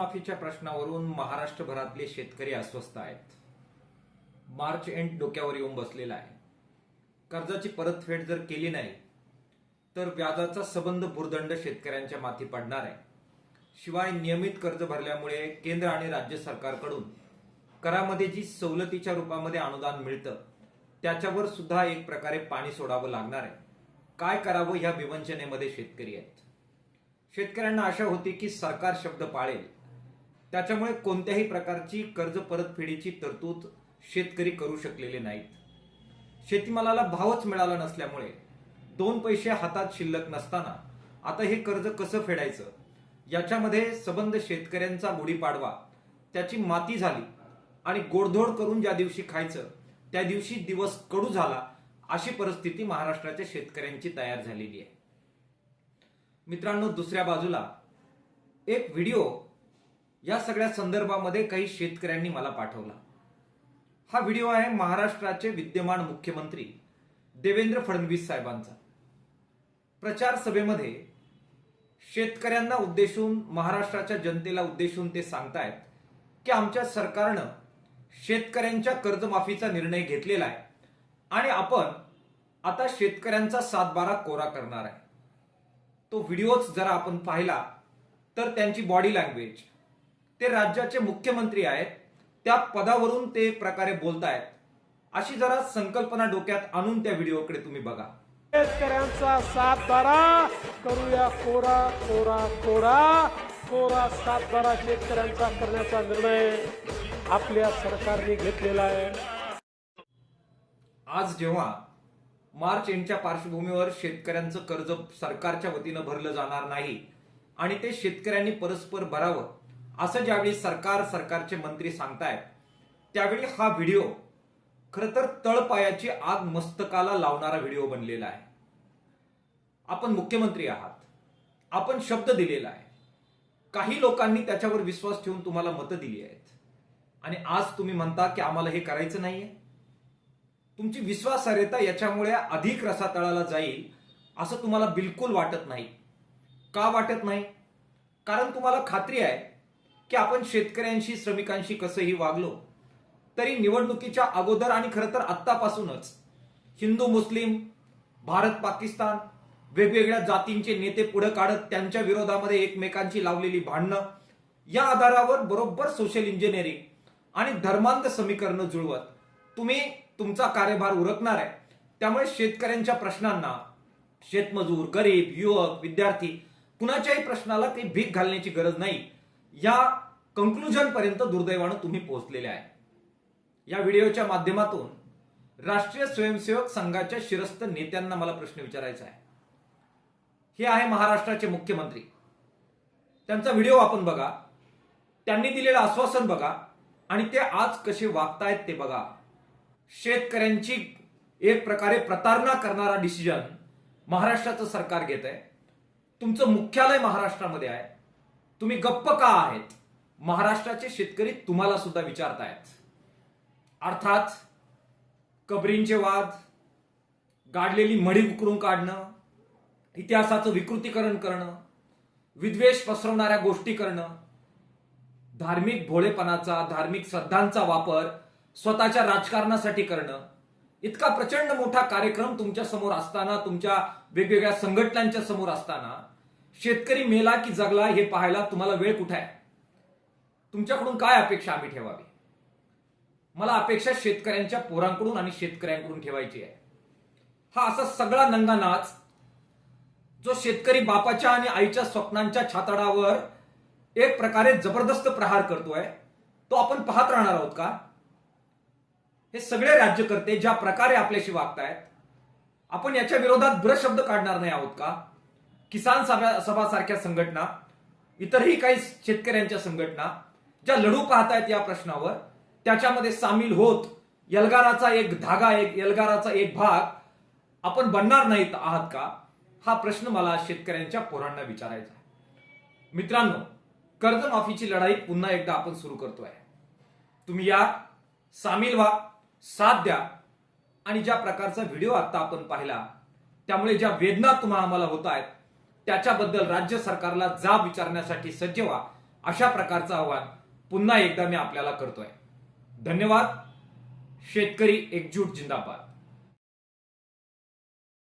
माफीच्या प्रश्नावरून महाराष्ट्रभरातले शेतकरी अस्वस्थ आहेत. मार्च एंड डोक्यावर येऊन बसलेला आहे. कर्जाची परतफेड जर केली नाही तर व्याजाचा सबंध भुर्दंड शेतकऱ्यांच्या माथी पडणार आहे. शिवाय नियमित कर्ज भरल्यामुळे केंद्र आणि राज्य सरकारकडून करामध्ये जी सवलतीच्या रूपामध्ये अनुदान मिळतं त्याच्यावर सुद्धा एक प्रकारे पाणी सोडावं लागणार आहे. काय करावं ह्या विवंचनेमध्ये शेतकरी आहेत. शेतकऱ्यांना आशा होती की सरकार शब्द पाळेल. त्याच्यामुळे कोणत्याही प्रकारची कर्ज परतफेडीची तरतूद शेतकरी करू शकलेले नाहीत. शेतीमालाला भावच मिळाला नसल्यामुळे दोन पैसे हातात शिल्लक नसताना आता हे कर्ज कसं फेडायचं? याच्यामध्ये सबंध शेतकऱ्यांचा गुढीपाडवा त्याची माती झाली आणि गोडधोड करून ज्या दिवशी खायचं त्या दिवशी दिवस कडू झाला अशी परिस्थिती महाराष्ट्राच्या शेतकऱ्यांची तयार झालेली आहे. मित्रांनो दुसऱ्या बाजूला एक व्हिडिओ या सगळ्या संदर्भामध्ये काही शेतकऱ्यांनी मला पाठवला. हा व्हिडिओ आहे महाराष्ट्राचे विद्यमान मुख्यमंत्री देवेंद्र फडणवीस साहेबांचा. प्रचार सभेमध्ये शेतकऱ्यांना उद्देशून महाराष्ट्राच्या जनतेला उद्देशून ते सांगतायत की आमच्या सरकारनं शेतकऱ्यांच्या कर्जमाफीचा निर्णय घेतलेला आहे आणि आपण आता शेतकऱ्यांचा सातबारा कोरा करणार आहे. तो व्हिडिओच जरा आपण पाहिला तर त्यांची बॉडी लँग्वेज ते राज्याचे मुख्यमंत्री आहेत. त्या पदावरून ते एक प्रकारे बोलतायत. अशी जरा संकल्पना डोक्यात आणून त्या व्हिडिओकडे तुम्ही बघा. शेतकऱ्यांचा सातबारा करूया कोरा कोरा कोरा. कोरा सातबारा शेतकऱ्यांचा करण्याचा निर्णय आपल्या सरकारने घेतलेला आहे. आज जेव्हा मार्च एंडच्या पार्श्वभूमीवर शेतकऱ्यांचं कर्ज सरकारच्या वतीनं भरलं जाणार नाही आणि ते शेतकऱ्यांनी परस्पर भरावं असं ज्यावेळी सरकार सरकारचे मंत्री सांगतायत त्यावेळी हा व्हिडिओ खरं तर तळपायाची आग मस्तकाला लावणारा व्हिडिओ बनलेला आहे. आपण मुख्यमंत्री आहात. आपण शब्द दिलेला आहे. काही लोकांनी त्याच्यावर विश्वास ठेवून तुम्हाला मतं दिली आहेत. आणि आज तुम्ही म्हणता की आम्हाला हे करायचं नाहीये. तुमची विश्वासार्हता याच्यामुळे अधिक रसातळाला जाईल असं तुम्हाला बिलकुल वाटत नाही. का वाटत नाही? कारण तुम्हाला खात्री आहे की आपण शेतकऱ्यांशी श्रमिकांशी कसंही वागलो तरी निवडणुकीच्या अगोदर आणि खरं तर आत्तापासूनच हिंदू मुस्लिम भारत पाकिस्तान वेगवेगळ्या जातींचे नेते पुढे काढत त्यांच्या विरोधामध्ये एकमेकांची लावलेली भांडणं या आधारावर बरोबर सोशल इंजिनिअरिंग आणि धर्मांध समीकरणं जुळवत. तुम्ही तुमचा कार्यभार उरकणार आहे. त्यामुळे शेतकऱ्यांच्या प्रश्नांना शेतमजूर गरीब युवक विद्यार्थी कुणाच्याही प्रश्नाला ते भीक घालण्याची गरज नाही. या कंक्लुजन पर्यंत दुर्दैवानं तुम्ही पोहोचलेले आहे. या व्हिडिओच्या माध्यमातून राष्ट्रीय स्वयंसेवक संघाच्या शिरस्त नेत्यांना मला प्रश्न विचारायचा आहे. हे आहे महाराष्ट्राचे मुख्यमंत्री. त्यांचा व्हिडिओ आपण बघा. त्यांनी दिलेलं आश्वासन बघा. आणि ते आज कसे वागतायत ते बघा. शेतकऱ्यांची एक प्रकारे प्रतारणा करणारा डिसिजन महाराष्ट्राचं सरकार घेत आहे तुमचं मुख्यालय महाराष्ट्रामध्ये आहे. तुम्ही गप्प का आहेत? महाराष्ट्राचे शेतकरी तुम्हाला सुद्धा विचारतायत. अर्थात कबरींचे वाद गाडलेली मडी उकरून काढणं इतिहासाचं विकृतीकरण करणं विद्वेष पसरवणाऱ्या गोष्टी करणं धार्मिक भोळेपणाचा धार्मिक श्रद्धांचा वापर स्वतःच्या राजकारणासाठी करणं इतका प्रचंड मोठा कार्यक्रम तुमच्यासमोर असताना तुमच्या वेगवेगळ्या संघटनांच्या समोर असताना शेतकरी मेला की जगला हे पाहायला तुम्हाला वेळ कुठे आहे? तुमच्याकडून काय अपेक्षा आम्ही ठेवावी? मला अपेक्षा शेतकऱ्यांच्या पोरांकडून आणि शेतकऱ्यांकडून ठेवायची आहे. हा असा सगळा नंगा नाच जो शेतकरी बापाच्या आणि आईच्या स्वप्नांच्या छातडावर एक प्रकारे जबरदस्त प्रहार करतोय तो आपण पाहत राहणार आहोत का? हे सगळे राज्यकर्ते ज्या प्रकारे आपल्याशी वागतायत आपण याच्या विरोधात ब्रशब्द काढणार नाही आहोत का? किसान सभा सभा सारख्या संघटना इतरही काही शेतकऱ्यांच्या संघटना ज्या लढू पाहतायत या प्रश्नावर त्याच्यामध्ये सामील होत यलगाराचा एक धागा एक यलगाराचा एक भाग आपण बनणार नाहीत आहात का? हा प्रश्न मला शेतकऱ्यांच्या पोरांना विचारायचा आहे. मित्रांनो कर्जमाफीची लढाई पुन्हा एकदा आपण सुरू करतोय. तुम्ही या सामील व्हा साथ द्या आणि ज्या प्रकारचा व्हिडिओ आता आपण पाहिला त्यामुळे ज्या वेदना तुम्हाला आम्हाला होत आहेत त्याच्याबद्दल राज्य सरकारला जाब विचारण्यासाठी सज्ज व्हा. अशा प्रकारचं आव्हान पुन्हा एकदा मी आपल्याला करतोय. धन्यवाद. शेतकरी एकजूट जिंदाबाद.